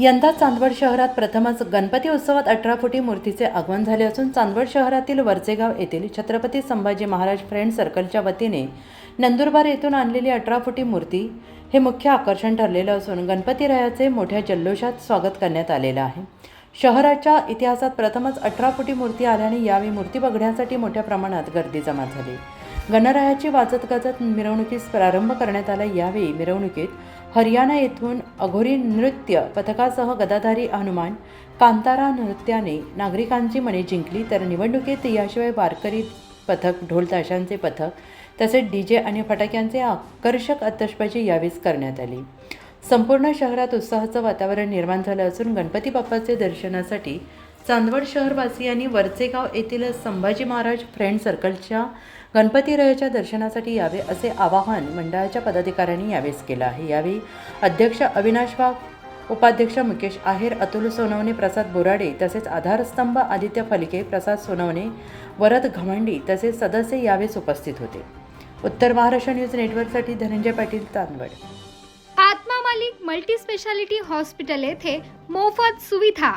यंदा चांदवड शहरात प्रथमच गणपती उत्सवात अठरा फुटी मूर्तीचे आगमन झाले असून चांदवड शहरातील वरचेगाव येथील छत्रपती संभाजी महाराज फ्रेंड सर्कलच्या वतीने नंदुरबार येथून आणलेली अठरा फुटी मूर्ती हे मुख्य आकर्षण ठरलेलं असून गणपतीरायाचे मोठ्या जल्लोषात स्वागत करण्यात आलेलं आहे. शहराच्या इतिहासात प्रथमच अठरा फुटी मूर्ती आल्याने यावेळी मूर्ती बघण्यासाठी मोठ्या प्रमाणात गर्दी जमा झाली. गणरायाची वाजत गाजत मिरवणुकीस प्रारंभ करण्यात आला यावेळी मिरवणुकीत हरियाणा येथून अघोरी नृत्य पथकासह गदाधारी हनुमान कांतारा नृत्याने नागरिकांची मने जिंकली. तर निवडणुकीत याशिवाय वारकरी पथक ढोलताशांचे पथक तसेच डी जे आणि फटाक्यांचे आकर्षक आतषबाजी यावेळीच करण्यात आली. संपूर्ण शहरात उत्साहाचं वातावरण निर्माण झालं असून गणपती बाप्पाचे दर्शनासाठी चांदवड शहरवासियांनी वरचेगाव येथील संभाजी महाराज फ्रेंड सर्कलच्या गणपतीरायाच्या दर्शनासाठी यावे असे आवाहन मंडळाच्या पदाधिकाऱ्यांनी यावेळेस केलं आहे. यावेळी अध्यक्ष अविनाश वाघ उपाध्यक्ष मुकेश आहेर अतुल सोनवणे प्रसाद बोराडे तसेच आधारस्तंभ आदित्य फलके प्रसाद सोनवणे वरद घमंडी तसेच सदस्य यावेळेस उपस्थित होते. उत्तर महाराष्ट्र न्यूज नेटवर्कसाठी Dhananjay Patil Chandwad. Atma Malik multi speciality hospital येथे मोफत सुविधा